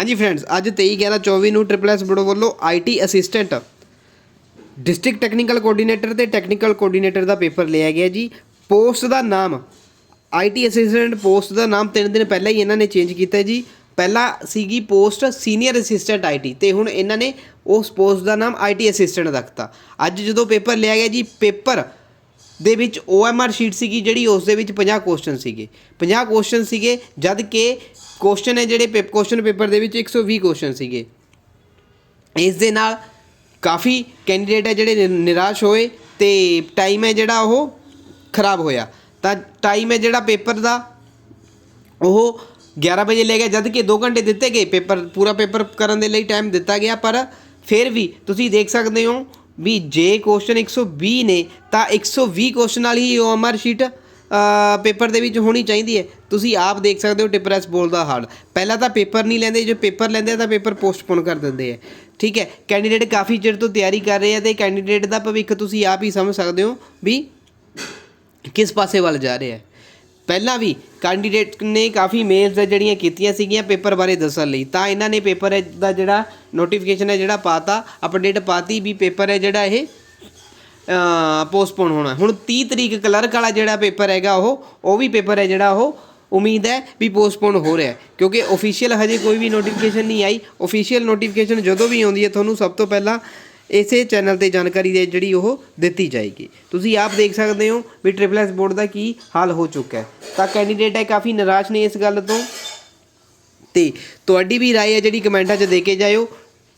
ਹਾਂਜੀ ਫਰੈਂਡਸ ਅੱਜ 23 11 24 ਨੂੰ ਟ੍ਰਿਪਲ ਐਸ ਬੜੋ ਵੱਲੋਂ IT assistant district technical coordinator ਤੇ ਟੈਕਨੀਕਲ ਕੋਆਰਡੀਨੇਟਰ ਦਾ ਪੇਪਰ ਲਿਆ ਗਿਆ ਜੀ। ਪੋਸਟ ਦਾ ਨਾਮ ਆਈਟੀ ਅਸਿਸਟੈਂਟ ਪੋਸਟ ਦਾ ਨਾਮ ਤਿੰਨ ਦਿਨ ਪਹਿਲਾਂ ਹੀ ਇਹਨਾਂ ਨੇ ਚੇਂਜ ਕੀਤਾ ਜੀ। ਪਹਿਲਾਂ ਸੀਗੀ ਪੋਸਟ ਸੀਨੀਅਰ ਅਸਿਸਟੈਂਟ ਆਈਟੀ ਤੇ ਹੁਣ ਇਹਨਾਂ ਨੇ ਉਸ ਪੋਸਟ ਦਾ ਨਾਮ ਆਈਟੀ ਅਸਿਸਟੈਂਟ ਰੱਖਤਾ। ਅੱਜ ਜਦੋਂ ਪੇਪਰ ਲਿਆ ਗਿਆ ਜੀ, ਪੇਪਰ ਦੇ ਵਿੱਚ OMR ਸ਼ੀਟ ਸੀਗੀ ਜਿਹੜੀ ਉਸ ਦੇ ਵਿੱਚ 50 ਕੁਐਸਚਨ ਸੀਗੇ। 50 ਕੁਐਸਚਨ ਸੀਗੇ, ਜਦ ਕਿ ਕੁਐਸਚਨ ਹੈ ਜਿਹੜੇ ਕੁਐਸਚਨ ਪੇਪਰ ਦੇ ਵਿੱਚ 120 ਕੁਐਸਚਨ ਸੀਗੇ। ਇਸ ਦੇ ਨਾਲ ਕਾਫੀ ਕੈਂਡੀਡੇਟ ਹੈ ਜਿਹੜੇ ਨਿ- ਨਿਰਾਸ਼ ਹੋਏ ਤੇ ਟਾਈਮ ਹੈ ਜਿਹੜਾ ਉਹ ਖਰਾਬ ਹੋਇਆ। ਤਾਂ ਟਾਈਮ ਹੈ ਜਿਹੜਾ ਪੇਪਰ ਦਾ, ਉਹ 11 ਵਜੇ ਲੈ ਗਿਆ, ਜਦ ਕਿ 2 ਘੰਟੇ ਦਿੱਤੇ ਗਏ। ਪੇਪਰ, ਪੂਰਾ ਪੇਪਰ ਕਰਨ ਦੇ ਲਈ ਟਾਈਮ ਦਿੱਤਾ ਗਿਆ, ਪਰ ਫਿਰ ਵੀ ਤੁਸੀਂ ਦੇਖ ਸਕਦੇ ਹੋ ਵੀ ਜੇ ਕੁਐਸਚਨ 120 ਨੇ, ਤਾਂ 120 ਕੁਐਸਚਨ ਵਾਲੀ ਹੀ OMR ਸ਼ੀਟ ਪੇਪਰ ਦੇ ਵਿੱਚ ਹੋਣੀ ਚਾਹੀਦੀ ਹੈ। ਤੁਸੀਂ ਆਪ ਦੇਖ ਸਕਦੇ ਹੋ ਟਿਪਰੈਸ ਬੋਲਦਾ ਹਾਲ। ਪਹਿਲਾਂ ਤਾਂ ਪੇਪਰ ਨਹੀਂ ਲੈਂਦੇ, ਜੋ ਪੇਪਰ ਲੈਂਦੇ ਤਾਂ ਪੇਪਰ ਪੋਸਟਪੋਨ ਕਰ ਦਿੰਦੇ ਆ। ਠੀਕ ਹੈ ਕੈਂਡੀਡੇਟ ਕਾਫੀ ਚਿਰ ਤੋਂ ਤਿਆਰੀ ਕਰ ਰਹੇ ਆ ਤੇ ਕੈਂਡੀਡੇਟ ਦਾ ਭਵਿੱਖ ਤੁਸੀਂ ਆਪ ਹੀ ਸਮਝ ਸਕਦੇ ਹੋ ਵੀ ਕਿਸ ਪਾਸੇ ਵੱਲ ਜਾ ਰਿਹਾ ਹੈ ਪਹਿਲਾਂ ਵੀ ਕੈਂਡੀਡੇਟ ਨੇ ਕਾਫੀ ਮੇਲਸ ਜਿਹੜੀਆਂ ਕੀਤੀਆਂ ਸੀਗੀਆਂ ਪੇਪਰ ਬਾਰੇ ਦੱਸਣ ਲਈ। ਤਾਂ ਇਹਨਾਂ ਨੇ ਪੇਪਰ ਦਾ ਜਿਹੜਾ ਨੋਟੀਫਿਕੇਸ਼ਨ ਹੈ ਜਿਹੜਾ ਪਾਤਾ ਅਪਡੇਟ ਪਾਤੀ ਵੀ ਪੇਪਰ ਹੈ ਜਿਹੜਾ ਇਹ ਪੋਸਟਪੋਨ ਹੋਣਾ। ਹੁਣ 30 ਤਰੀਕ ਕਲਰਕ ਵਾਲਾ ਜਿਹੜਾ ਪੇਪਰ ਹੈਗਾ ਉਹ ਉਹ ਵੀ ਪੇਪਰ ਹੈ ਜਿਹੜਾ ਉਹ ਉਮੀਦ ਹੈ ਵੀ ਪੋਸਟਪੋਨ ਹੋ ਰਿਹਾ ਕਿਉਂਕਿ ਅਫੀਸ਼ੀਅਲ ਹਜੇ ਕੋਈ ਵੀ ਨੋਟੀਫਿਕੇਸ਼ਨ ਨਹੀਂ ਆਈ। ਅਫੀਸ਼ੀਅਲ ਨੋਟੀਫਿਕੇਸ਼ਨ ਜਦੋਂ ਵੀ ਆਉਂਦੀ ਹੈ, ਤੁਹਾਨੂੰ ਸਭ ਤੋਂ ਪਹਿਲਾਂ ਇਸੇ ਚੈਨਲ ਤੇ ਜਾਣਕਾਰੀ ਦੇ ਜਿਹੜੀ ਉਹ ਦਿੱਤੀ ਜਾਏਗੀ ਤੁਸੀਂ ਆਪ ਦੇਖ ਸਕਦੇ ਹੋ ਵੀ ਟ੍ਰਿਪਲ ਐਸ ਬੋਰਡ ਦਾ ਕੀ ਹਾਲ ਹੋ ਚੁੱਕਾ ਹੈ ਤਾਂ ਕੈਂਡੀਡੇਟ ਹੈ ਕਾਫੀ ਨਿਰਾਸ਼ ਨੇ ਇਸ ਗੱਲ ਤੋਂ ਤੇ ਤੁਹਾਡੀ ਵੀ رائے ਹੈ ਜਿਹੜੀ ਕਮੈਂਟਾਂ 'ਚ ਦੇ ਕੇ ਜਾਇਓ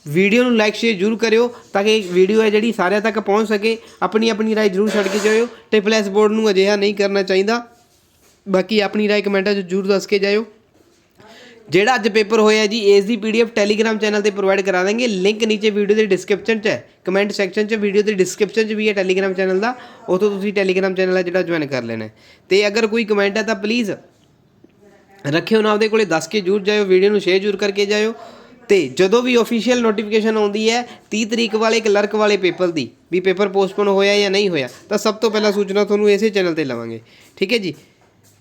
ਵੀਡੀਓ ਨੂੰ ਲਾਈਕ ਸ਼ੇਅਰ ਜ਼ਰੂਰ ਕਰਿਓ ਤਾਂ ਕਿ ਵੀਡੀਓ ਹੈ ਜਿਹੜੀ ਸਾਰਿਆਂ ਤੱਕ ਪਹੁੰਚ ਸਕੇ ਆਪਣੀ ਆਪਣੀ رائے ਜ਼ਰੂਰ ਛੱਡ ਕੇ ਜਾਇਓ ਟ੍ਰਿਪਲ ਐਸ ਬੋਰਡ ਨੂੰ ਅਜਿਹਾ ਨਹੀਂ ਕਰਨਾ ਚਾਹੀਦਾ ਬਾਕੀ ਆਪਣੀ رائے ਕਮੈਂਟਾਂ 'ਚ ਜ਼ਰੂਰ ਦੱਸ ਕੇ ਜਾਇਓ ਜਿਹੜਾ ਅੱਜ ਪੇਪਰ ਹੋਇਆ ਜੀ, ਇਸ ਦੀ ਪੀਡੀਐਫ ਟੈਲੀਗ੍ਰਾਮ ਚੈਨਲ ਤੇ ਪ੍ਰੋਵਾਈਡ ਕਰਾ ਦਾਂਗੇ। ਲਿੰਕ ਨੀਚੇ ਵੀਡੀਓ ਦੇ ਡਿਸਕ੍ਰਿਪਸ਼ਨ 'ਚ ਹੈ। ਕਮੈਂਟ ਸੈਕਸ਼ਨ 'ਚ ਵੀਡੀਓ ਦੇ ਡਿਸਕ੍ਰਿਪਸ਼ਨ 'ਚ ਵੀ ਹੈ ਟੈਲੀਗ੍ਰਾਮ ਚੈਨਲ ਦਾ। ਉਥੋਂ ਤੁਸੀਂ ਟੈਲੀਗ੍ਰਾਮ ਚੈਨਲ ਹੈ ਜਿਹੜਾ ਜੁਆਇਨ ਕਰ ਲੈਣਾ ਹੈ। ਤੇ ਅਗਰ ਕੋਈ ਕਮੈਂਟ ਹੈ ਤਾਂ ਪਲੀਜ਼ ਰੱਖਿਓ ਨਾ ਆਪਦੇ ਕੋਲੇ, ਦੱਸ ਕੇ ਜਰੂਰ ਜਾਇਓ ਵੀਡੀਓ ਨੂੰ ਸ਼ੇਅਰ ਜਰੂਰ ਕਰਕੇ ਜਾਇਓ। ਤੇ ਜਦੋਂ ਵੀ ਅਫੀਸ਼ੀਅਲ ਨੋਟੀਫਿਕੇਸ਼ਨ ਆਉਂਦੀ ਹੈ 30 ਤਰੀਕ ਵਾਲੇ ਕਲਰਕ ਵਾਲੇ ਪੇਪਰ ਦੀ, ਵੀ ਪੇਪਰ ਪੋਸਟਪੋਨ ਹੋਇਆ ਜਾਂ ਨਹੀਂ ਹੋਇਆ, ਤਾਂ ਸਭ ਤੋਂ ਪਹਿਲਾਂ ਸੂਚਨਾ ਤੁਹਾਨੂੰ ਇਸੇ ਚੈਨਲ ਤੇ ਲਵਾਂਗੇ। ਠੀਕ ਹੈ ਜੀ?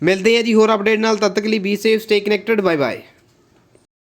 ਮਿਲਦੇ ਆ ਜੀ ਹੋਰ ਅਪਡੇਟ ਨਾਲ, ਤਦ ਤੱਕ ਲਈ be safe stay connected bye bye